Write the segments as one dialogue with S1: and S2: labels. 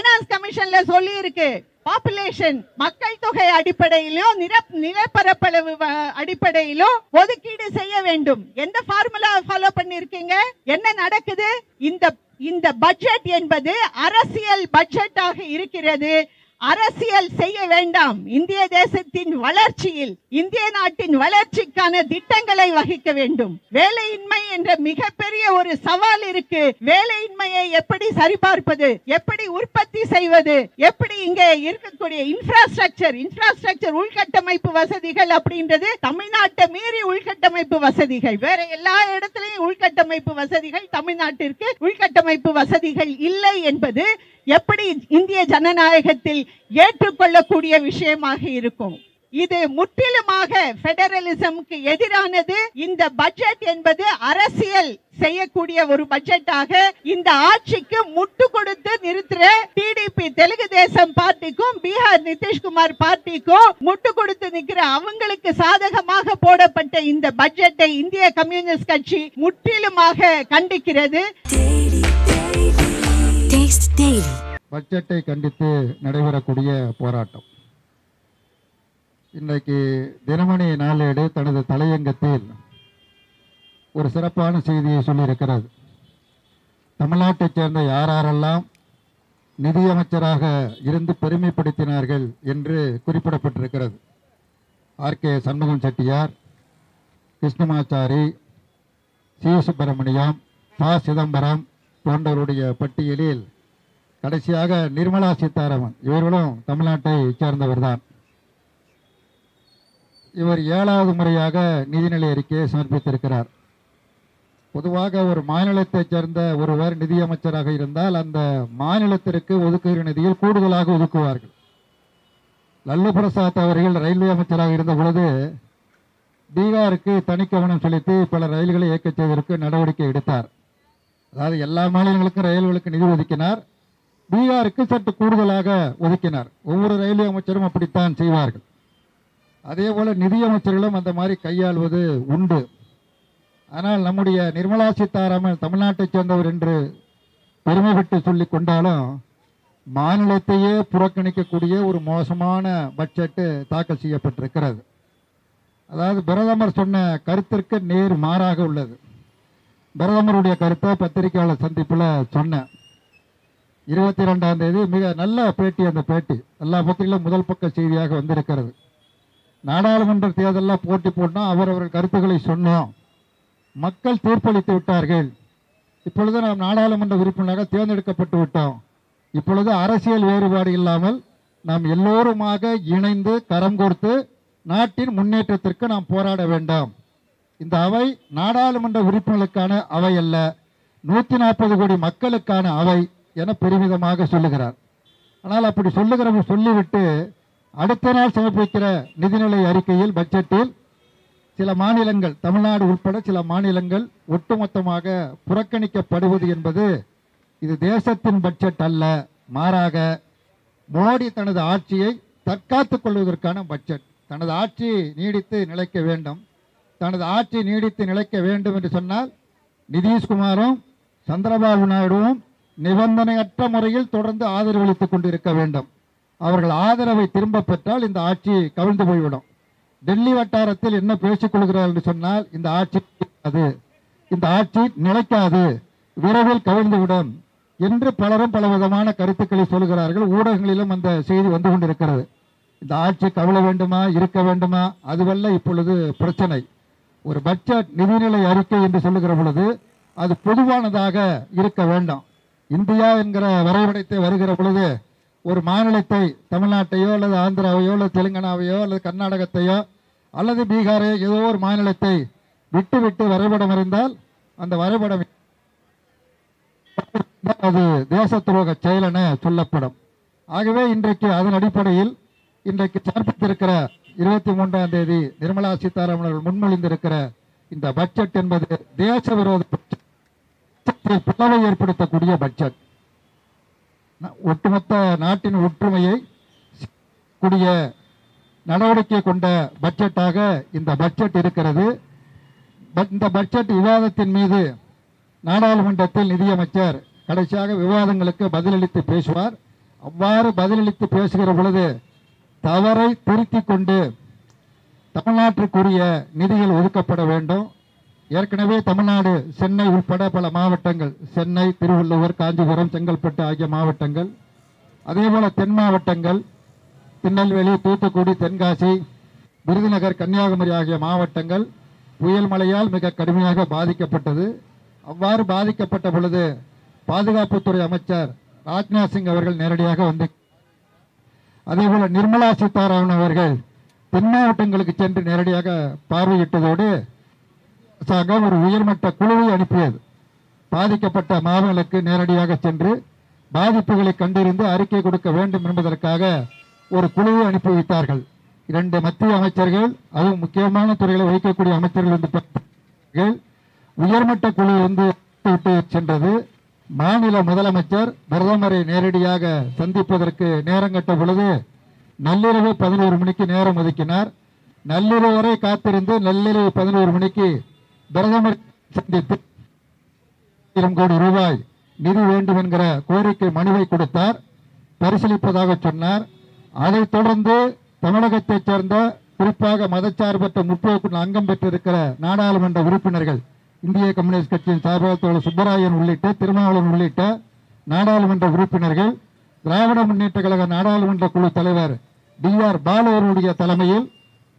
S1: Finance கமிஷன்ல சொல்லி இருக்கு population மக்கள் தொகை அடிப்படையிலும் நில நிலப்பரப்பளவு அடிப்படையிலும் ஒதுக்கீடு செய்ய வேண்டும். எந்த ஃபார்முலா ஃபாலோ பண்ணிருக்கீங்க என்ன நடக்குது? இந்த இந்த பட்ஜெட் என்பது அரசியல் பட்ஜெட்டாக இருக்கிறது. அரசியல் செய்ய வேண்டாம். இந்திய தேசத்தின் வளர்ச்சியில் இந்திய நாட்டின் வளர்ச்சிக்கான திட்டங்களை வகிக்க வேண்டும். வேலையின்மை என்ற மிகப்பெரிய ஒரு சவால் இருக்கு. வேலையின்மையை எப்படி சரிபார்ப்பது? எப்படி உற்பத்தி செய்வது? எப்படி இங்கே இருக்கக்கூடிய இன்ஃப்ராஸ்ட்ரக்சர் இன்ஃப்ராஸ்ட்ரக்சர் உள்கட்டமைப்பு வசதிகள் அப்படின்றது தமிழ்நாட்டை மீறி உள்கட்டமைப்பு வசதிகள். வேற எல்லா இடத்துலயும் உள்கட்டமைப்பு வசதிகள் தமிழ்நாட்டிற்கு உள்கட்டமைப்பு வசதிகள் இல்லை என்பது எப்படி இந்திய ஜனநாயகத்தில் ஏற்றுக்கொள்ளக்கூடிய விஷயமாக இருக்கும்? இது முற்றிலுமாக பெடரலிசம்க்கு எதிரானது. இந்த பட்ஜெட் என்பது அரசியல் செய்யக்கூடிய ஒரு பட்ஜெட்டாக இந்த ஆட்சிக்கு முட்டு கொடுத்து நிறுத்துற டிடிபி தெலுங்கு தேசம் பார்ட்டிக்கும் பீகார் நிதிஷ்குமார் பார்ட்டிக்கும் முட்டு கொடுத்து நிக்கிற அவங்களுக்கு சாதகமாக போடப்பட்ட இந்த பட்ஜெட்டை இந்திய கம்யூனிஸ்ட் கட்சி முற்றிலுமாக கண்டிக்கிறது.
S2: கிரைஸ்ட் டெய்லி
S3: பட்ஜெட்டை கண்டித்து நடைபெறக்கூடிய போராட்டம். இன்றைக்கு தினமணி நாளேடு தனது தலையங்கத்தில் ஒரு சிறப்பான செய்தியை சொல்லியிருக்கிறது. தமிழ்நாட்டைச் சேர்ந்த யாரெல்லாம் நிதியமைச்சராக இருந்து பெருமைப்படுத்தினார்கள் என்று குறிப்பிடப்பட்டிருக்கிறது. R. K. Shanmugam Chettiar Krishnamachari C. Subramaniam ப. சிதம்பரம் போன்றவருடைய பட்டியலில் கடைசியாக நிர்மலா சீதாராமன். இவர்களும் தமிழ்நாட்டை சேர்ந்தவர்தான். இவர் ஏழாவது முறையாக நிதிநிலை அறிக்கையை சமர்ப்பித்திருக்கிறார். பொதுவாக ஒரு மாநிலத்தைச் சேர்ந்த ஒருவர் நிதியமைச்சராக இருந்தால் அந்த மாநிலத்திற்கு ஒதுக்குகிற நிதியில் கூடுதலாக ஒதுக்குவார்கள். லல்லு பிரசாத் அவர்கள் ரயில்வே அமைச்சராக இருந்த பொழுது பீகாருக்கு தனி கவனம் செலுத்தி பல ரயில்களை இயக்கச் செய்வதற்கு நடவடிக்கை எடுத்தார். அதாவது எல்லா மாநிலங்களுக்கும் ரயில்களுக்கு நிதி ஒதுக்கினார். பீகாருக்கு சற்று கூடுதலாக ஒதுக்கினார். ஒவ்வொரு ரயில்வே அமைச்சரும் அப்படித்தான் செய்வார்கள். அதே போல நிதியமைச்சர்களும் அந்த மாதிரி கையாள்வது உண்டு. ஆனால் நம்முடைய நிர்மலா சீதாராமன் தமிழ்நாட்டைச் சேர்ந்தவர் என்று பெருமை விட்டு சொல்லி கொண்டாலும் மாநிலத்தையே புறக்கணிக்கக்கூடிய ஒரு மோசமான பட்ஜெட்டு தாக்கல் செய்யப்பட்டிருக்கிறது. அதாவது பிரதமர் சொன்ன கருத்திற்கு நேர் மாறாக உள்ளது. பிரதமருடைய கருத்தை பத்திரிகையாளர் சந்திப்பில் சொன்னேன். இருபத்தி ரெண்டாம் தேதி மிக நல்ல பேட்டி அந்த பேட்டி. எல்லா பத்திரிகையிலும் முதல் பக்க செய்தியாக வந்திருக்கிறது. நாடாளுமன்ற தேர்தலில் போட்டி போட்டோம் அவரவர் கருத்துக்களை சொன்னோம். மக்கள் தீர்ப்பளித்து விட்டார்கள். இப்பொழுது நாம் நாடாளுமன்ற உறுப்பினராக தேர்ந்தெடுக்கப்பட்டு விட்டோம். இப்பொழுது அரசியல் வேறுபாடு இல்லாமல் நாம் எல்லோருமாக இணைந்து கரம் கோர்த்து நாட்டின் முன்னேற்றத்திற்கு நாம் போராட வேண்டாம். இந்த அவை நாடாளுமன்ற உறுப்பினர்களுக்கான அவை அல்ல நூற்றி நாற்பது கோடி மக்களுக்கான அவை. என பெருமிதமாக சொல்லுகிறார். ஆனால் அப்படி சொல்லுகிறவங்க சொல்லிவிட்டு அடுத்த நாள் சமர்ப்பிக்கிற நிதிநிலை அறிக்கையில் பட்ஜெட்டில் சில மாநிலங்கள் தமிழ்நாடு உட்பட சில மாநிலங்கள் ஒட்டுமொத்தமாக புறக்கணிக்கப்படுவது என்பது இது தேசத்தின் பட்ஜெட் அல்ல. மாறாக மோடி தனது ஆட்சியை தற்காத்து கொள்வதற்கான பட்ஜெட். தனது ஆட்சி நீடித்து நிலைக்க வேண்டும். தனது ஆட்சி நீடித்து நிலைக்க வேண்டும் என்று சொன்னால் நிதிஷ்குமாரும் சந்திரபாபு நாயுடுவும் நிபந்தனையற்ற முறையில் தொடர்ந்து ஆதரவளித்துக் கொண்டிருக்க வேண்டும். அவர்கள் ஆதரவை திரும்ப பெற்றால் இந்த ஆட்சி கவிழ்ந்து போய்விடும். டெல்லி வட்டாரத்தில் என்ன பேசிக் கொள்கிறார்கள் என்று சொன்னால் இந்த ஆட்சி அது இந்த ஆட்சி நிலைக்காது. விரைவில் கவிழ்ந்துவிடும் என்று பலரும் பல விதமான கருத்துக்களை சொல்கிறார்கள். ஊடகங்களிலும் அந்த செய்தி வந்து கொண்டிருக்கிறது. இந்த ஆட்சி கவிழ வேண்டுமா இருக்க வேண்டுமா அதுவல்ல இப்பொழுது பிரச்சனை. ஒரு பட்ஜெட் நிதிநிலை அறிக்கை என்று சொல்லுகிற பொழுது அது பொதுவானதாக இருக்க வேண்டும். இந்தியா என்கிற வரைபடத்தை வருகிற பொழுது ஒரு மாநிலத்தை தமிழ்நாட்டையோ அல்லது ஆந்திராவையோ அல்லது தெலுங்கானாவையோ அல்லது கர்நாடகத்தையோ அல்லது பீகாரையோ ஏதோ ஒரு மாநிலத்தை விட்டு விட்டு வரைபடம் இருந்தால் அந்த வரைபடம் அது தேச துரோக செயல் என சொல்லப்படும். ஆகவே இன்றைக்கு அதன் அடிப்படையில் இன்றைக்கு சமர்ப்பித்திருக்கிற இருபத்தி மூன்றாம் தேதி நிர்மலா சீதாராமன் அவர்கள் முன்மொழிந்திருக்கிற இந்த பட்ஜெட் என்பது தேச விரோத பட்ஜெட். பிளவை ஏற்படுத்தக்கூடிய பட்ஜெட் ஒட்டுமொத்த நாட்டின் ஒற்றுமையை கூடிய நடவடிக்கை கொண்ட பட்ஜெட்டாக இந்த பட்ஜெட் இருக்கிறது. பட் இந்த பட்ஜெட் விவாதத்தின் மீது நாடாளுமன்றத்தில் நிதியமைச்சர் கடைசியாக விவாதங்களுக்கு பதிலளித்து பேசுவார். அவ்வாறு பதிலளித்து பேசுகிற பொழுது தவறை திருத்திக் கொண்டு தமிழ்நாட்டிற்குரிய நிதிகள் ஒதுக்கப்பட வேண்டும். ஏற்கனவே தமிழ்நாடு சென்னை உட்பட பல மாவட்டங்கள் சென்னை திருவள்ளுவர் காஞ்சிபுரம் செங்கல்பட்டு ஆகிய மாவட்டங்கள் அதேபோல தென் மாவட்டங்கள் திருநெல்வேலி தூத்துக்குடி தென்காசி விருதுநகர் கன்னியாகுமரி ஆகிய மாவட்டங்கள் புயல் மழையால் மிக கடுமையாக பாதிக்கப்பட்டது. அவ்வாறு பாதிக்கப்பட்ட பொழுது பாதுகாப்புத்துறை அமைச்சர் ராஜ்நாத் சிங் அவர்கள் நேரடியாக வந்து அதேபோல நிர்மலா சீதாராமன் அவர்கள் தென் மாவட்டங்களுக்கு சென்று நேரடியாக பார்வையிட்டதோடு அரசாங்கம் ஒரு உயர்மட்ட குழுவை அனுப்பியது. பாதிக்கப்பட்ட மாவட்டங்களுக்கு நேரடியாக சென்று பாதிப்புகளை கண்டறிந்து அறிக்கை கொடுக்க வேண்டும் என்பதற்காக ஒரு குழுவை அனுப்பி வைத்தார்கள். இரண்டு மத்திய அமைச்சர்கள் அதுவும் முக்கியமான துறைகளை வகிக்கக்கூடிய அமைச்சர்கள் வந்து உயர்மட்ட குழு வந்து விட்டு சென்றது. மாநில முதலமைச்சர் பிரதமரை நேரடியாக சந்திப்பதற்கு நேரம் கட்ட பொழுது நள்ளிரவு பதினோரு மணிக்கு நேரம் ஒதுக்கினார். நள்ளிரவு வரை காத்திருந்து நள்ளிரவு பதினோரு மணிக்கு பிரதமர் சந்தித்து ஆயிரம் கோடி ரூபாய் நிதி வேண்டும் என்கிற கோரிக்கை மனுவை கொடுத்தார். பரிசீலிப்பதாக சொன்னார். அதைத் தொடர்ந்து தமிழகத்தைச் சேர்ந்த குறிப்பாக மதச்சார்பற்ற முற்போக்கு அங்கம் பெற்றிருக்கிற நாடாளுமன்ற உறுப்பினர்கள் இந்திய கம்யூனிஸ்ட் கட்சியின் சார்பாக தோழர் சுப்பராயன் உள்ளிட்ட திருமாவளவன் உள்ளிட்ட நாடாளுமன்ற உறுப்பினர்கள் திராவிட முன்னேற்ற கழக நாடாளுமன்ற குழு தலைவர் டி ஆர் பாலு அவர்களுடைய தலைமையில்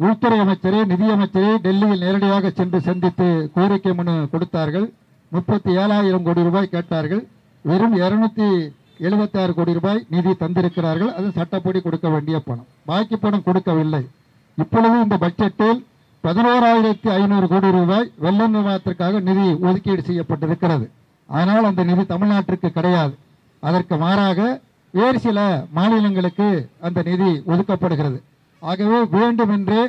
S3: உள்துறை அமைச்சரை நிதியமைச்சரை டெல்லியில் நேரடியாக சென்று சந்தித்து கோரிக்கை மனு கொடுத்தார்கள். முப்பத்தி ஏழாயிரம் கோடி ரூபாய் கேட்டார்கள். வெறும் இருநூத்தி எழுபத்தி ஆறு கோடி ரூபாய் நிதி தந்திருக்கிறார்கள். அது சட்டப்படி கொடுக்க வேண்டிய பணம். பாக்கி பணம் கொடுக்கவில்லை. இப்பொழுது இந்த பட்ஜெட்டில் பதினோராயிரத்தி ஐநூறு கோடி ரூபாய் வெள்ள நிர்வாகத்திற்காக நிதி ஒதுக்கீடு செய்யப்பட்டிருக்கிறது. ஆனால் அந்த நிதி தமிழ்நாட்டிற்கு கிடையாது. அதற்கு மாறாக வேறு சில மாநிலங்களுக்கு அந்த நிதி ஒதுக்கப்படுகிறது. ஆகவே வேண்டுமென்றே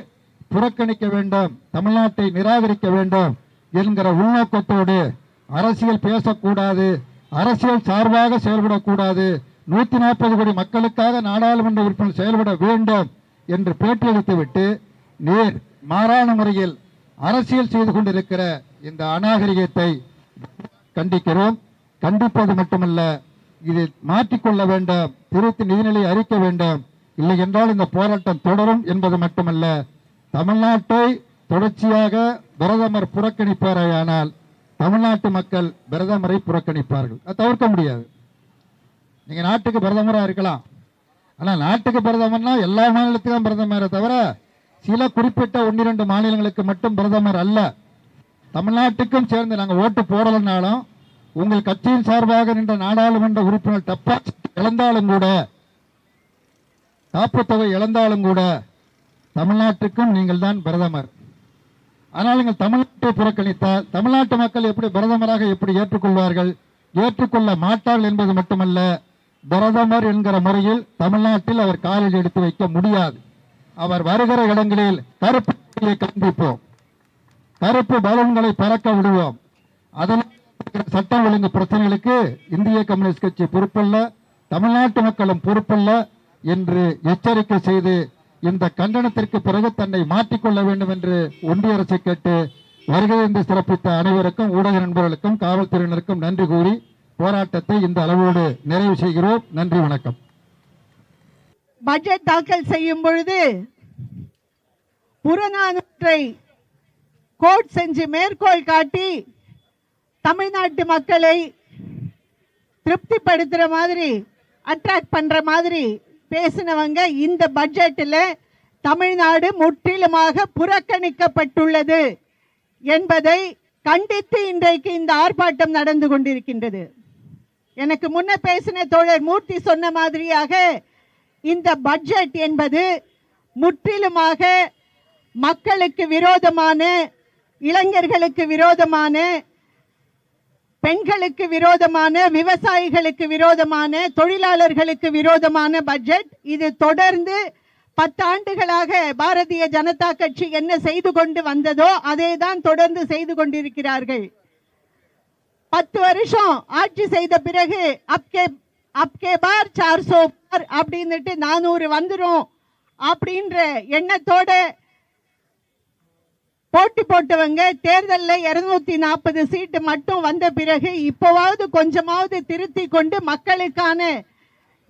S3: புறக்கணிக்க வேண்டும் தமிழ்நாட்டை நிராகரிக்க வேண்டும் என்கிற உள்நோக்கத்தோடு அரசியல் பேசக்கூடாது அரசியல் சார்பாக செயல்படக்கூடாது நூத்தி நாற்பது கோடி மக்களுக்காக நாடாளுமன்ற உறுப்பினர் செயல்பட வேண்டும் என்று பேட்டியளித்துவிட்டு நேர் மாறான முறையில் அரசியல் செய்து கொண்டிருக்கிற இந்த அநாகரிகத்தை கண்டிக்கிறோம். கண்டிப்பது மட்டுமல்ல இதை மாற்றிக்கொள்ள வேண்டும் திருத்தி நிதிநிலை அறிக்க வேண்டும். இல்லை என்றால் இந்த போராட்டம் தொடரும் என்பது மட்டுமல்ல தமிழ்நாட்டை தொடர்ச்சியாக பிரதமர் புறக்கணிப்பாரையானால் தமிழ்நாட்டு மக்கள் பிரதமரை புறக்கணிப்பார்கள். அதை தவிர்க்க முடியாது. நீங்கள் நாட்டுக்கு பிரதமராக இருக்கலாம். ஆனால் நாட்டுக்கு பிரதமர்னா எல்லா மாநிலத்துக்கும் பிரதமரை தவிர சில குறிப்பிட்ட ஒன்னிரண்டு மாநிலங்களுக்கு மட்டும் பிரதமர் அல்ல. தமிழ்நாட்டுக்கும் சேர்ந்து நாங்கள் ஓட்டு போடலைனாலும் உங்கள் கட்சியின் சார்பாக நின்ற நாடாளுமன்ற உறுப்பினர் டப்பா இழந்தாலும் கூட காப்புத்தொகை இழந்தாலும் கூட தமிழ்நாட்டுக்கும் நீங்கள் தான் பிரதமர். ஆனால் நீங்கள் தமிழ்நாட்டை புறக்கணித்தால் தமிழ்நாட்டு மக்கள் எப்படி பிரதமராக எப்படி ஏற்றுக்கொள்வார்கள்? ஏற்றுக்கொள்ள மாட்டார்கள் என்பது மட்டுமல்ல பிரதமர் என்கிற முறையில் தமிழ்நாட்டில் அவர் காலில் எடுத்து வைக்க முடியாது. அவர் வருகிற இடங்களில் கருப்பு கண்டிப்போம். கருப்பு பலூன்களை பறக்க விடுவோம். அதனால் சட்டம் ஒழுங்கு பிரச்சனைகளுக்கு இந்திய கம்யூனிஸ்ட் கட்சி பொறுப்பல்ல தமிழ்நாட்டு மக்களும் பொறுப்பல்ல என்று எச்சரிக்கை செய்து இந்த கண்டனத்திற்கு பிறகு தன்னை மாற்றிக்கொள்ள வேண்டும் என்று ஒன்றிய அரசை கேட்டு வருகை என்று சிறப்பித்த அனைவருக்கும் ஊடக நண்பர்களுக்கும் காவல்துறையினருக்கும் நன்றி கூறி போராட்டத்தை இந்த அளவோடு நிறைவு செய்கிறோம். நன்றி வணக்கம்.
S1: பட்ஜெட் தாக்கல் செய்யும் பொழுது புறநானூற்றை கோட் செஞ்சு மேற்கோள் காட்டி தமிழ்நாட்டு மக்களை திருப்திப்படுத்துற மாதிரி அட்ராக்ட் பண்ற மாதிரி பேசினவங்க இந்த பட்ஜெட்டில் தமிழ்நாடு முற்றிலுமாக புறக்கணிக்கப்பட்டுள்ளது என்பதை கண்டித்து இன்றைக்கு இந்த ஆர்ப்பாட்டம் நடந்து கொண்டிருக்கின்றது. எனக்கு முன்ன பேசின தோழர் மூர்த்தி சொன்ன மாதிரியாக இந்த பட்ஜெட் என்பது முற்றிலுமாக மக்களுக்கு விரோதமான இளைஞர்களுக்கு விரோதமான பெண்களுக்கு விரோதமான விவசாயிகளுக்கு விரோதமான தொழிலாளர்களுக்கு விரோதமான பட்ஜெட் இது தொடர்ந்து பத்தாண்டுகளாக பாரதிய ஜனதா கட்சி என்ன செய்து கொண்டு வந்ததோ அதை தான் தொடர்ந்து செய்து கொண்டிருக்கிறார்கள். பத்து வருஷம் ஆட்சி செய்த பிறகு அப்கே அப்கே பார் சார் சோ பார் அப்படின்னுட்டு நானூறு வந்துடும் அப்படின்ற எண்ணத்தோட போட்டி போட்டவங்க தேர்தலில் இருநூத்தி நாற்பது சீட்டு மட்டும் வந்த பிறகு இப்போவாவது கொஞ்சமாவது திருத்தி கொண்டு மக்களுக்கான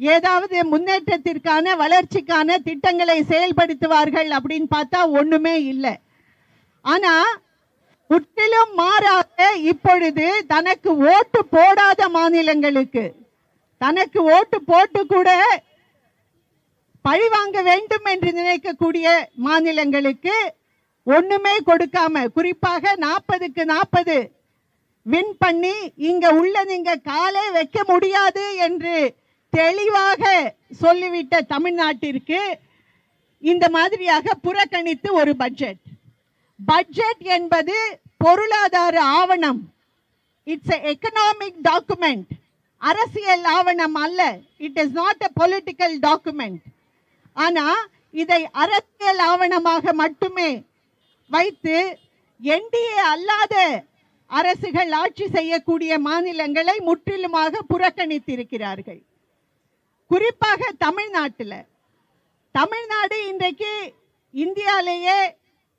S1: ஏதாவது முன்னேற்றத்திற்கான வளர்ச்சிக்கான திட்டங்களை செயல்படுத்துவார்கள் அப்படின்னு பார்த்தா ஒண்ணுமே இல்லை. ஆனா முற்றிலும் மாறாக இப்பொழுது தனக்கு ஓட்டு போடாத மாநிலங்களுக்கு தனக்கு ஓட்டு போட்டு கூட பழி வாங்க வேண்டும் என்று நினைக்கக்கூடிய மாநிலங்களுக்கு ஒண்ணுமே கொடுக்காம குறிப்பாக நாற்பதுக்கு நாற்பது வின் பண்ணி இங்க உள்ள நீங்க காலே வைக்க முடியாது என்று தெளிவாக சொல்லிவிட்ட தமிழ்நாட்டிற்கு இந்த மாதிரியாக புறக்கணித்து ஒரு பட்ஜெட் பட்ஜெட் என்பது பொருளாதார ஆவணம். இட்ஸ் எக்கனாமிக் டாக்குமெண்ட் அரசியல் ஆவணம் அல்ல. It is not a political document ஆனால் இதை அரசியல் ஆவணமாக மட்டுமே வைத்து என்டிஏ அல்லாத அரசுகள் ஆட்சி செய்யக்கூடிய மாநிலங்களை முற்றிலுமாக புறக்கணித்திருக்கிறார்கள். குறிப்பாக தமிழ்நாட்டில். தமிழ்நாடு இன்றைக்கு இந்தியாலேயே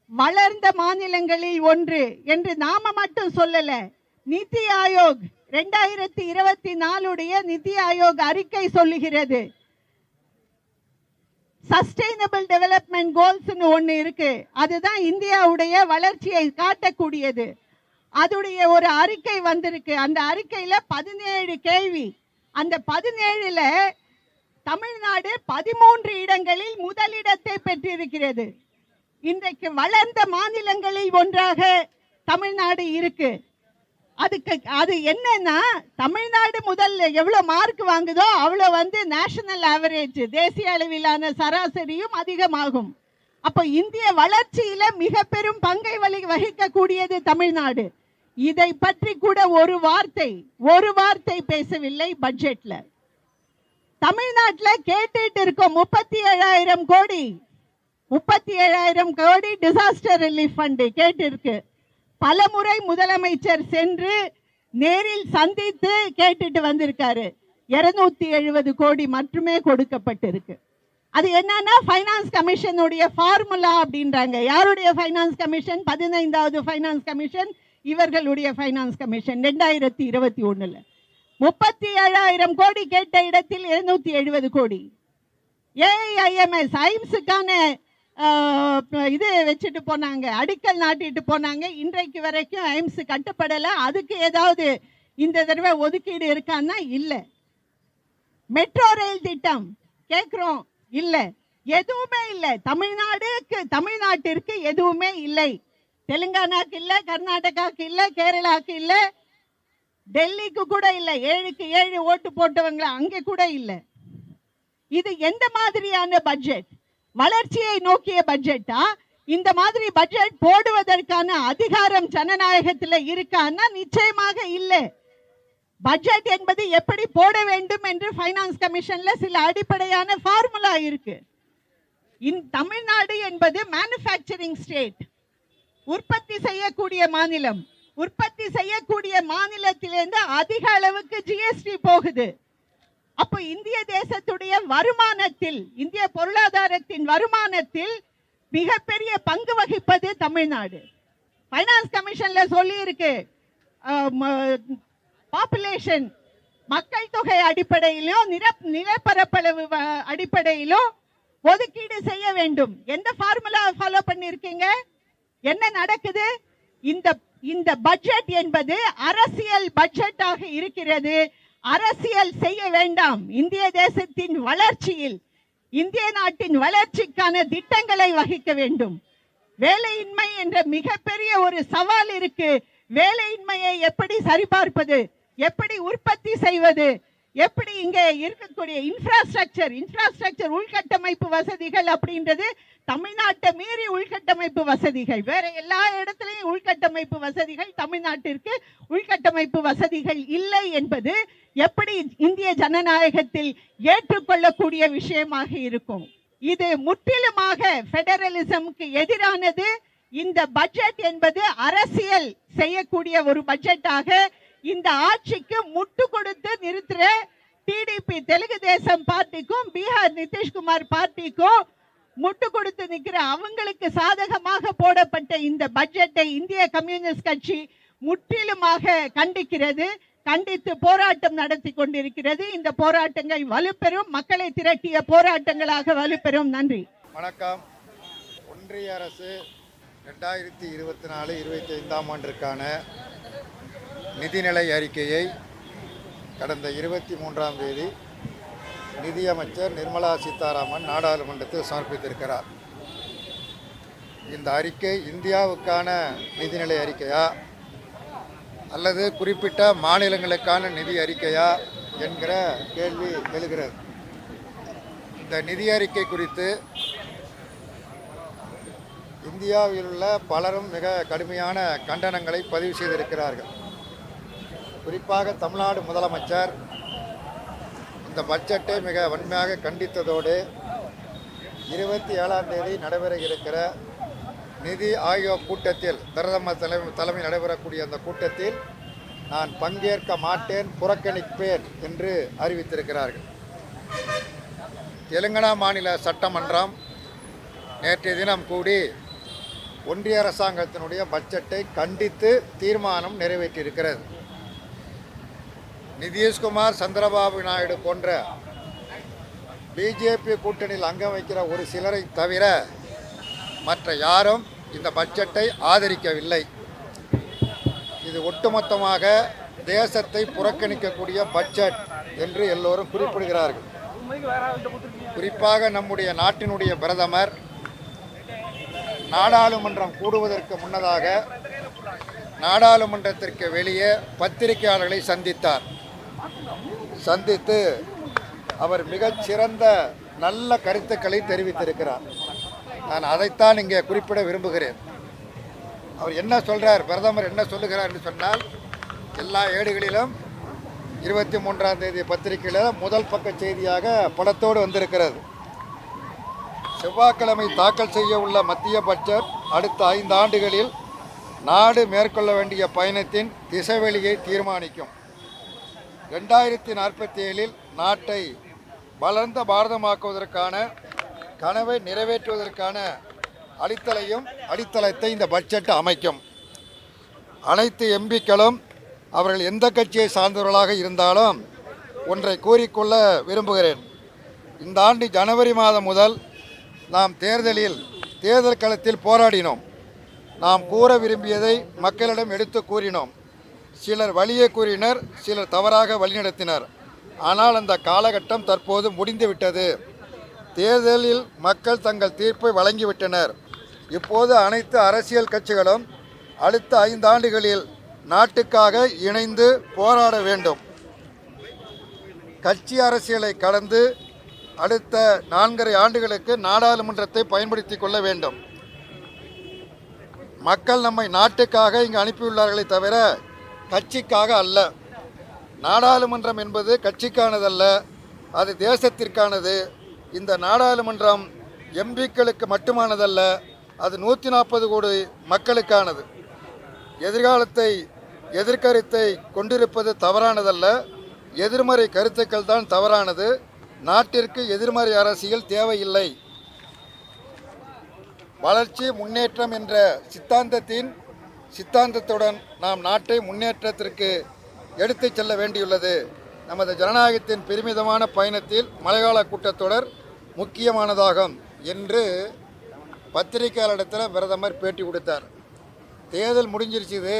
S1: வளர்ந்த மாநிலங்களில் ஒன்று என்று நாம மட்டும் சொல்லல. நிதி ஆயோக் ரெண்டாயிரத்தி இருபத்தி நாலுடைய நிதி ஆயோக் அறிக்கை சொல்லுகிறது. சஸ்டைனபிள் டெவலப்மெண்ட் கோல்ஸ்னு ஒன்று இருக்கு. அதுதான் இந்தியாவுடைய வளர்ச்சியை காட்டக்கூடியது. அதுடைய ஒரு அறிக்கை வந்திருக்கு. அந்த அறிக்கையில் பதினேழு கேள்வி. அந்த பதினேழில் தமிழ்நாடு பதிமூன்று இடங்களில் முதலிடத்தை பெற்றிருக்கிறது. இன்றைக்கு வளர்ந்த மாநிலங்களில் ஒன்றாக தமிழ்நாடு இருக்கு. அதுக்கு அது என்னன்னா தமிழ்நாடு முதல்ல எவ்வளவு மார்க் வாங்குதோ அவ்வளோ வந்து நேஷனல் ஆவரேஜ் தேசிய அளவிலான சராசரியும் அதிகமாகும். அப்போ இந்திய வளர்ச்சியில மிக பெரும் பங்கை வலி வகிக்கக்கூடியது தமிழ்நாடு. இதை பற்றி கூட ஒரு வார்த்தை ஒரு வார்த்தை பேசவில்லை பட்ஜெட்ல தமிழ்நாட்டில் கேட்டுட்டு இருக்கோம் முப்பத்தி ஏழாயிரம் கோடி முப்பத்தி ஏழாயிரம் கோடி டிசாஸ்டர் ரிலீஃப் ஃபண்டு கேட்டு இருக்கு பலமுறை முதலமைச்சர் சென்று நேரில் சந்தித்து கேட்டுட்டு வந்திருக்காரு. இருநூத்தி எழுபது கோடி மட்டுமே கொடுக்கப்பட்டிருக்கு. அது என்னன்னா ஃபைனான்ஸ் கமிஷனுடைய ஃபார்முலா அப்படின்றாங்க. யாருடைய ஃபைனான்ஸ் கமிஷன் பதினைந்தாவது ஃபைனான்ஸ் கமிஷன் இவர்களுடைய ஃபைனான்ஸ் கமிஷன் ரெண்டாயிரத்தி இருபத்தி ஒன்றில் முப்பத்தி ஏழாயிரம் கோடி கேட்ட இடத்தில் இருநூத்தி எழுபது கோடி. ஏஐஎம்எஸ் ஐம்ஸுக்கான இது வச்சுட்டு போனாங்க. அடிக்கல் நாட்டிட்டு போனாங்க. இன்றைக்கு வரைக்கும் எய்ம்ஸ் கட்டப்படலை. அதுக்கு ஏதாவது இந்த தடவை ஒதுக்கீடு இருக்கான்னா இல்லை. மெட்ரோ ரயில் திட்டம் கேட்குறோம் இல்லை. எதுவுமே இல்லை. தமிழ்நாடுக்கு தமிழ்நாட்டிற்கு எதுவுமே இல்லை. தெலுங்கானாக்கு இல்லை கர்நாடகாக்கு இல்லை கேரளாக்கு இல்லை. டெல்லிக்கு கூட இல்லை. ஏழுக்கு ஏழு ஓட்டு போட்டவங்கள அங்கே கூட இல்லை. இது எந்த மாதிரியான பட்ஜெட்? வளர்ச்சியை நோக்கிய பட்ஜெட்டா இந்த மாதிரி பட்ஜெட் போடுவதற்கான அதிகாரம் ஜனநாயகத்தில் இருக்கான்னா நிச்சயமாக இல்லை. பட்ஜெட் என்பது எப்படி போட வேண்டும் என்று ஃபைனான்ஸ் கமிஷன்ல சில அடிப்படையான ஃபார்முலா இருக்கு. இன் தமிழ்நாடு என்பது மேனுஃபேக்சரிங் ஸ்டேட் உற்பத்தி செய்யக்கூடிய மாநிலம். உற்பத்தி செய்யக்கூடிய மாநிலத்திலிருந்து அதிக அளவுக்கு ஜிஎஸ்டி போகுது. அப்போ இந்திய தேசத்துடைய வருமானத்தில் இந்திய பொருளாதாரத்தின் வருமானத்தில் மிகப்பெரிய பங்கு வகிப்பது தமிழ்நாடு. ஃபைனான்ஸ் கமிஷன்ல சொல்லி இருக்கு பாப்புலேஷன் மக்கள் தொகை அடிப்படையிலும் நில நிலப்பரப்பளவு அடிப்படையிலும் ஒதுக்கீடு செய்ய வேண்டும். எந்த ஃபார்முலா ஃபாலோ பண்ணிருக்கீங்க என்ன நடக்குது? இந்த இந்த பட்ஜெட் என்பது அரசியல் பட்ஜெட்டாக இருக்கிறது. அரசியல் செய்ய வேண்டாம். இந்திய தேசத்தின் வளர்ச்சியில் இந்திய நாட்டின் வளர்ச்சிக்கான திட்டங்களை வகிக்க வேண்டும். வேலையின்மை என்ற மிகப்பெரிய ஒரு சவால் இருக்கு. வேலையின்மையை எப்படி சரிபார்ப்பது? எப்படி உற்பத்தி செய்வது? எப்படி இங்கே இருக்கக்கூடிய இன்ஃப்ராஸ்ட்ரக்சர் இன்ஃப்ராஸ்ட்ரக்சர் உள்கட்டமைப்பு வசதிகள் அப்படின்றது தமிழ்நாட்டை மீறி உள்கட்டமைப்பு வசதிகள். வேற எல்லா இடத்துலயும் உள்கட்டமைப்பு வசதிகள் தமிழ்நாட்டிற்கு உள்கட்டமைப்பு வசதிகள் இல்லை என்பது எப்படி இந்திய ஜனநாயகத்தில் ஏற்றுக்கொள்ளக்கூடிய விஷயமாக இருக்கும். இது முற்றிலுமாக ஃபெடரலிசமுக்கு எதிரானது. இந்த பட்ஜெட் என்பது அரசியல் செய்யக்கூடிய ஒரு பட்ஜெட்டாக இந்த ஆட்சிக்கு முட்டு கொடுத்து நிறுத்துற டிடிபி தெலுங்கு தேசம் பார்ட்டிக்கும் பீகார் நிதிஷ்குமார் பார்ட்டிக்கும் முட்டு கொடுத்து நிற்கிற அவங்களுக்கு சாதகமாக போடப்பட்ட இந்த பட்ஜெட்டை இந்திய கம்யூனிஸ்ட் கட்சி முற்றிலுமாக கண்டிக்கிறது. கண்டித்து போராட்டம் நடத்தி கொண்டிருக்கிறது. இந்த போராட்டங்கள் வலுப்பெறும். மக்களை திரட்டிய போராட்டங்களாக வலுப்பெறும். நன்றி.
S2: வணக்கம். ஒன்றிய அரசு ரெண்டாயிரத்தி இருபத்தி நாலு இருபத்தி ஐந்தாம் ஆண்டிற்கான நிதிநிலை அறிக்கையை கடந்த இருபத்தி மூன்றாம் தேதி நிதியமைச்சர் நிர்மலா சீதாராமன் நாடாளுமன்றத்தில் சமர்ப்பித்திருக்கிறார். இந்த அறிக்கை இந்தியாவுக்கான நிதிநிலை அறிக்கையா? அல்லது குறிப்பிட்ட மாநிலங்களுக்கான நிதி அறிக்கையா? என்கிற கேள்வி எழுகிறது. இந்த நிதி அறிக்கை குறித்து இந்தியாவில் உள்ள பலரும் மிக கடுமையான கண்டனங்களை பதிவு செய்திருக்கிறார்கள். குறிப்பாக தமிழ்நாடு முதலமைச்சர் இந்த பட்ஜெட்டை மிக வன்மையாக கண்டித்ததோடு இருபத்தி ஏழாம் தேதி நடைபெற இருக்கிற நிதி ஆயோக் கூட்டத்தில் பிரதமர் தலைமை தலைமை நடைபெறக்கூடிய அந்த கூட்டத்தில் நான் பங்கேற்க மாட்டேன் புறக்கணிப்பேன் என்று அறிவித்திருக்கிறார்கள். தெலுங்கானா மாநில சட்டமன்றம் நேற்றைய தினம் கூடி ஒன்றிய அரசாங்கத்தினுடைய பட்ஜெட்டை கண்டித்து தீர்மானம் நிறைவேற்றியிருக்கிறது. நிதிஷ்குமார் சந்திரபாபு நாயுடு போன்ற பிஜேபி கூட்டணியில் அங்கம் வைக்கிற ஒரு சிலரை தவிர மற்ற யாரும் இந்த பட்ஜெட்டை ஆதரிக்கவில்லை. இது ஒட்டுமொத்தமாக தேசத்தை புறக்கணிக்கக்கூடிய பட்ஜெட் என்று எல்லோரும் குறிப்பிடுகிறார்கள். குறிப்பாக நம்முடைய நாட்டினுடைய பிரதமர் நாடாளுமன்றம் கூடுவதற்கு முன்னதாக நாடாளுமன்றத்திற்கு வெளியே பத்திரிகையாளர்களை சந்தித்தார். சந்தித்து அவர் மிகச் சிறந்த நல்ல கருத்துக்களை தெரிவித்திருக்கிறார். நான் அதைத்தான் இங்கே குறிப்பிட விரும்புகிறேன். அவர் என்ன சொல்கிறார் பிரதமர் என்ன சொல்லுகிறார் என்று சொன்னால் எல்லா ஏடுகளிலும் இருபத்தி மூன்றாம் தேதி பத்திரிகையில் முதல் பக்க செய்தியாக படத்தோடு வந்திருக்கிறது. செவ்வாய்க்கிழமை தாக்கல் செய்ய உள்ள மத்திய பட்ஜெட் அடுத்த ஐந்து ஆண்டுகளில் நாடு மேற்கொள்ள வேண்டிய பயணத்தின் திசைவெளியை தீர்மானிக்கும். ரெண்டாயிரத்தி நாற்பத்தி ஏழில் நாட்டை வளர்ந்த பாரதமாக்குவதற்கான கனவை நிறைவேற்றுவதற்கான அடித்தளையும் அடித்தளத்தை இந்த பட்ஜெட் அமைக்கும். அனைத்து எம்பிக்களும் அவர்கள் எந்த கட்சியை சார்ந்தவர்களாக இருந்தாலும் ஒன்றை கூறிக்கொள்ள விரும்புகிறேன். இந்த ஆண்டு ஜனவரி மாதம் முதல் நாம் தேர்தலில் தேர்தல் களத்தில் போராடினோம். நாம் கூற விரும்பியதை மக்களிடம் எடுத்து கூறினோம். சிலர் வழியே கூறினர் சிலர் தவறாக வழிநடத்தினர். ஆனால் அந்த காலகட்டம் தற்போது முடிந்துவிட்டது. தேர்தலில் மக்கள் தங்கள் தீர்ப்பை வழங்கிவிட்டனர். இப்போது அனைத்து அரசியல் கட்சிகளும் அடுத்த ஐந்து ஆண்டுகளில் நாட்டுக்காக இணைந்து போராட வேண்டும். கட்சி அரசியலை கடந்து அடுத்த நான்கரை ஆண்டுகளுக்கு நாடாளுமன்றத்தை பயன்படுத்தி கொள்ள வேண்டும். மக்கள் நம்மை நாட்டுக்காக இங்கு அனுப்பியுள்ளார்களே தவிர கட்சிக்காக அல்ல. நாடாளுமன்றம் என்பது கட்சிக்கானதல்ல அது தேசத்திற்கானது. இந்த நாடாளுமன்றம் எம்பிக்களுக்கு மட்டுமானதல்ல அது நூற்றி நாற்பது கோடி மக்களுக்கானது. எதிர்காலத்தை எதிர்கருத்தை கொண்டிருப்பது தவறானதல்ல. எதிர்மறை கருத்துக்கள் தான் தவறானது. நாட்டிற்கு எதிர்மறை அரசியல் தேவையில்லை. வளர்ச்சி முன்னேற்றம் என்ற சித்தாந்தத்தின் சித்தாந்தத்துடன் நாம் நாட்டை முன்னேற்றத்திற்கு எடுத்துச் செல்ல வேண்டியுள்ளது. நமது ஜனநாயகத்தின் பெருமிதமான பயணத்தில் மழைக்கால கூட்டத்தொடர் முக்கியமானதாகும் என்று பத்திரிகையாளரிடத்தில் பிரதமர் பேட்டி கொடுத்தார். தேர்தல் முடிஞ்சிருச்சு இது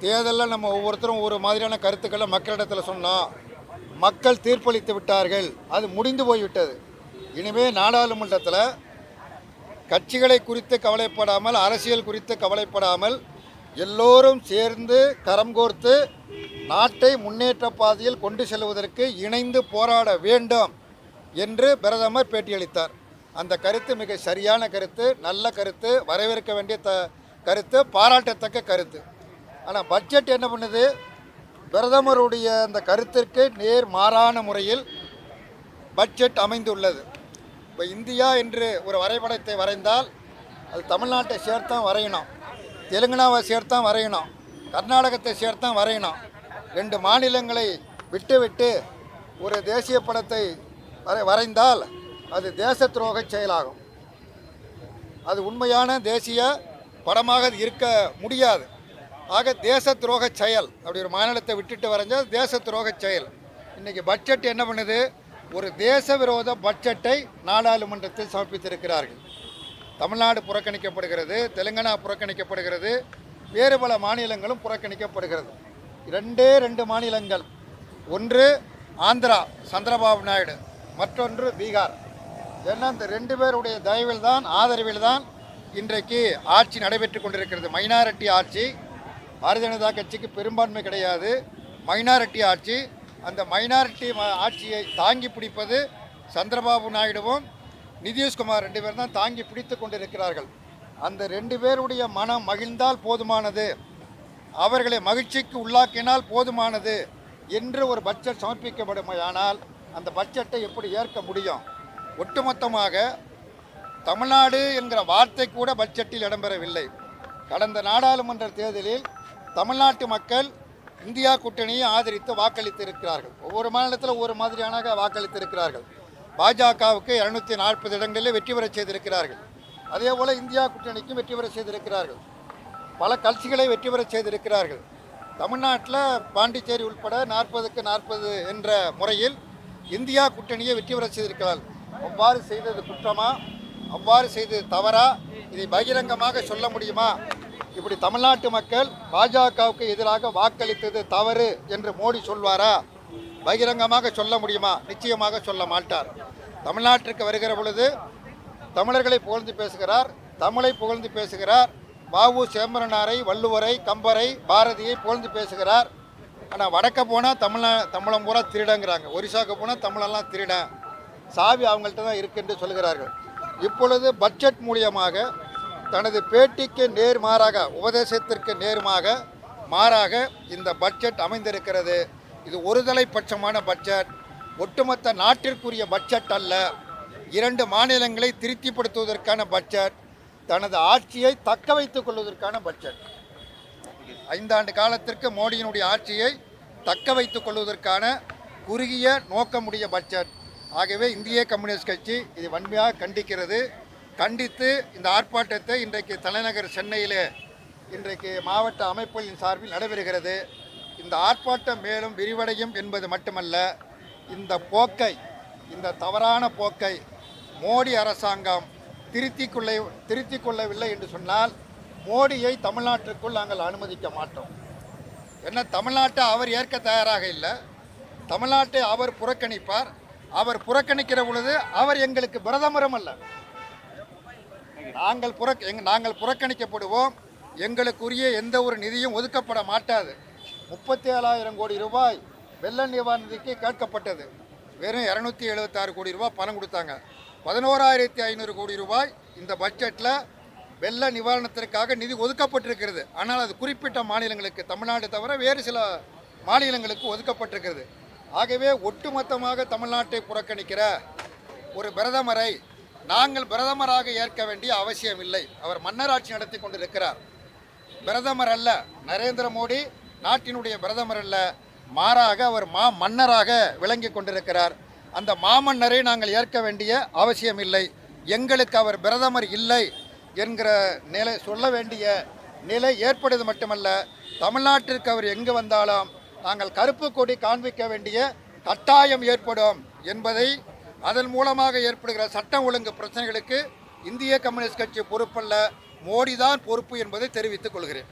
S2: தேர்தலில் நம்ம ஒவ்வொருத்தரும் ஒரு மாதிரியான கருத்துக்களை மக்களிடத்தில் சொன்னோம் மக்கள் தீர்ப்பளித்து விட்டார்கள். அது முடிந்து போய்விட்டது. இனிமேல் நாடாளுமன்றத்தில் கட்சிகளை குறித்து கவலைப்படாமல் அரசியல் குறித்து கவலைப்படாமல் எல்லோரும் சேர்ந்து கரம் கோர்த்து நாட்டை முன்னேற்ற பாதையில் கொண்டு செல்வதற்கு இணைந்து போராட வேண்டும் என்று பிரதமர் பேட்டியளித்தார். அந்த கருத்து மிக சரியான கருத்து நல்ல கருத்து வரவேற்க வேண்டிய த கருத்து பாராட்டத்தக்க கருத்து. ஆனால் பட்ஜெட் என்ன பண்ணுது? பிரதமருடைய அந்த கருத்திற்கு நேர் மாறான முறையில் பட்ஜெட் அமைந்துள்ளது. இப்போ இந்தியா என்று ஒரு வரைபடத்தை வரைந்தால் அது தமிழ்நாட்டை சேர்த்தான் வரையணும். தெலுங்கானாவை சேர்த்தான் வரையணும் கர்நாடகத்தை சேர்த்தான் வரையணும். ரெண்டு மாநிலங்களை விட்டு விட்டு ஒரு தேசிய படத்தை வரை வரைந்தால் அது தேச துரோக செயலாகும். அது உண்மையான தேசிய படமாக இருக்க முடியாது. ஆக தேச துரோக செயல் அப்படி ஒரு மாநிலத்தை விட்டுட்டு வரைஞ்சால் தேச துரோக செயல். இன்றைக்கி பட்ஜெட் என்ன பண்ணுது? ஒரு தேச விரோத பட்ஜெட்டை நாடாளுமன்றத்தில் சமர்ப்பித்திருக்கிறார்கள். தமிழ்நாடு புறக்கணிக்கப்படுகிறது தெலுங்கானா புறக்கணிக்கப்படுகிறது வேறு பல மாநிலங்களும் புறக்கணிக்கப்படுகிறது. ரெண்டே ரெண்டு மாநிலங்கள். ஒன்று ஆந்திரா சந்திரபாபு நாயுடு. மற்றொன்று பீகார். ஏன்னா இந்த ரெண்டு பேருடைய தயவில் தான் ஆதரவில் தான் இன்றைக்கு ஆட்சி நடைபெற்று கொண்டிருக்கிறது. மைனாரிட்டி ஆட்சி. பாரதிய ஜனதா கட்சிக்கு பெரும்பான்மை கிடையாது. மைனாரிட்டி ஆட்சி. அந்த மைனாரிட்டி ஆட்சியை தாங்கி பிடிப்பது சந்திரபாபு நாயுடுவும் நிதிஷ்குமார் ரெண்டு பேர் தான் தாங்கி பிடித்து கொண்டிருக்கிறார்கள். அந்த ரெண்டு பேருடைய மனம் மகிழ்ந்தால் போதுமானது. அவர்களை மகிழ்ச்சிக்கு உள்ளாக்கினால் போதுமானது என்று ஒரு பட்ஜெட் சமர்ப்பிக்கப்படுமையானால் அந்த பட்ஜெட்டை எப்படி ஏற்க முடியும்? ஒட்டுமொத்தமாக தமிழ்நாடு என்கிற வார்த்தை கூட பட்ஜெட்டில் இடம்பெறவில்லை. கடந்த நாடாளுமன்ற தேர்தலில் தமிழ்நாட்டு மக்கள் இந்தியா கூட்டணியை ஆதரித்து வாக்களித்து இருக்கிறார்கள் ஒவ்வொரு மாநிலத்தில் ஒவ்வொரு மாதிரியான வாக்களித்து இருக்கிறார்கள் பாஜகவுக்கு இருநூத்தி நாற்பது இடங்களில் வெற்றி பெற செய்திருக்கிறார்கள். அதே போல் இந்தியா கூட்டணிக்கும் வெற்றி பெற செய்திருக்கிறார்கள். பல கட்சிகளை வெற்றி பெற செய்திருக்கிறார்கள். தமிழ்நாட்டில் பாண்டிச்சேரி உட்பட நாற்பதுக்கு நாற்பது என்ற முறையில் இந்தியா கூட்டணியை வெற்றி பெற செய்திருக்கிறார்கள். அவ்வாறு செய்தது குற்றமா? அவ்வாறு செய்தது தவறா? இதை பகிரங்கமாக சொல்ல முடியுமா? இப்படி தமிழ்நாட்டு மக்கள் பாஜகவுக்கு எதிராக வாக்களித்தது தவறு என்று மோடி சொல்வாரா? பகிரங்கமாக சொல்ல முடியுமா? நிச்சயமாக சொல்ல மாட்டார். தமிழ்நாட்டிற்கு வருகிற பொழுது தமிழர்களை புகழ்ந்து பேசுகிறார் தமிழை புகழ்ந்து பேசுகிறார் வாவு சேம்பரனாரை வள்ளுவரை கம்பரை பாரதியை புகழ்ந்து பேசுகிறார். ஆனால் வடக்க போனால் தமிழ தமிழம் பூரா திருடங்கிறாங்க. ஒரிசாக்கு போனால் தமிழெல்லாம் திருடன் சாவி அவங்கள்ட்ட தான் இருக்குன்னு சொல்கிறார்கள். இப்பொழுது பட்ஜெட் மூலியமாக தனது பேட்டிக்கு நேர்மாறாக உபதேசத்திற்கு நேர்மாக மாறாக இந்த பட்ஜெட் அமைந்திருக்கிறது. இது ஒருதலை பட்சமான பட்ஜெட். ஒட்டுமொத்த நாட்டிற்குரிய பட்ஜெட் அல்ல இரண்டு மாநிலங்களை திருப்திப்படுத்துவதற்கான பட்ஜெட் தனது ஆட்சியை தக்க வைத்துக் கொள்வதற்கான பட்ஜெட். ஐந்தாண்டு காலத்திற்கு மோடியினுடைய ஆட்சியை தக்க வைத்துக் கொள்வதற்கான குறுகிய நோக்கமுடைய பட்ஜெட். ஆகவே இந்திய கம்யூனிஸ்ட் கட்சி இது வன்மையாக கண்டிக்கிறது. கண்டித்து இந்த ஆர்ப்பாட்டத்தை இன்றைக்கு தலைநகர் சென்னையிலே இன்றைக்கு மாவட்ட அமைப்புகளின் சார்பில் நடைபெறுகிறது. இந்த ஆர்ப்பாட்டம் மேலும் விரிவடையும் என்பது மட்டுமல்ல இந்த போக்கை இந்த தவறான போக்கை மோடி அரசாங்கம் திருத்திக் கொள்ள திருத்திக் கொள்ளவில்லை என்று சொன்னால் மோடியை தமிழ்நாட்டிற்குள் நாங்கள் அனுமதிக்க மாட்டோம். என்ன தமிழ்நாட்டை அவர் ஏற்க தயாராக இல்லை. தமிழ்நாட்டை அவர் புறக்கணிப்பார். அவர் புறக்கணிக்கிற பொழுது அவர் எங்களுக்கு பிரதமரும் அல்ல. நாங்கள் புற நாங்கள் புறக்கணிக்கப்படுவோம். எங்களுக்குரிய எந்த ஒரு நிதியும் ஒதுக்கப்பட மாட்டாது. முப்பத்தி ஏழாயிரம் கோடி ரூபாய் வெள்ள நிவாரணத்துக்கு கேட்கப்பட்டது. வெறும் இரநூத்தி எழுபத்தாறு கோடி ரூபாய் பணம் கொடுத்தாங்க. பதினோராயிரத்தி ஐநூறு கோடி ரூபாய் இந்த பட்ஜெட்டில் வெள்ள நிவாரணத்திற்காக நிதி ஒதுக்கப்பட்டிருக்கிறது. ஆனால் அது குறிப்பிட்ட மாநிலங்களுக்கு தமிழ்நாடு தவிர வேறு சில மாநிலங்களுக்கு ஒதுக்கப்பட்டிருக்கிறது. ஆகவே ஒட்டுமொத்தமாக தமிழ்நாட்டை புறக்கணிக்கிற ஒரு பிரதமரை நாங்கள் பிரதமராக ஏற்க வேண்டிய அவசியம் இல்லை அவர் மன்னராட்சி நடத்தி கொண்டிருக்கிறார். பிரதமர் அல்ல நரேந்திர மோடி நாட்டினுடைய பிரதமர் அல்ல மாறாக அவர் மா மன்னராக விளங்கி கொண்டிருக்கிறார். அந்த மாமன்னரை நாங்கள் ஏற்க வேண்டிய அவசியம் இல்லை. எங்களுக்கு அவர் பிரதமர் இல்லை என்கிற நிலை சொல்ல வேண்டிய நிலை ஏற்படுவது மட்டுமல்ல தமிழ்நாட்டிற்கு அவர் எங்கு வந்தாலும் நாங்கள் கருப்பு கொடி காண்பிக்க வேண்டிய கட்டாயம் ஏற்படும் என்பதை அதன் மூலமாக ஏற்படுகிற சட்டம் ஒழுங்கு பிரச்சனைகளுக்கு இந்திய கம்யூனிஸ்ட் கட்சி பொறுப்பல்ல மோடி தான் பொறுப்பு என்பதை தெரிவித்துக் கொள்கிறேன்.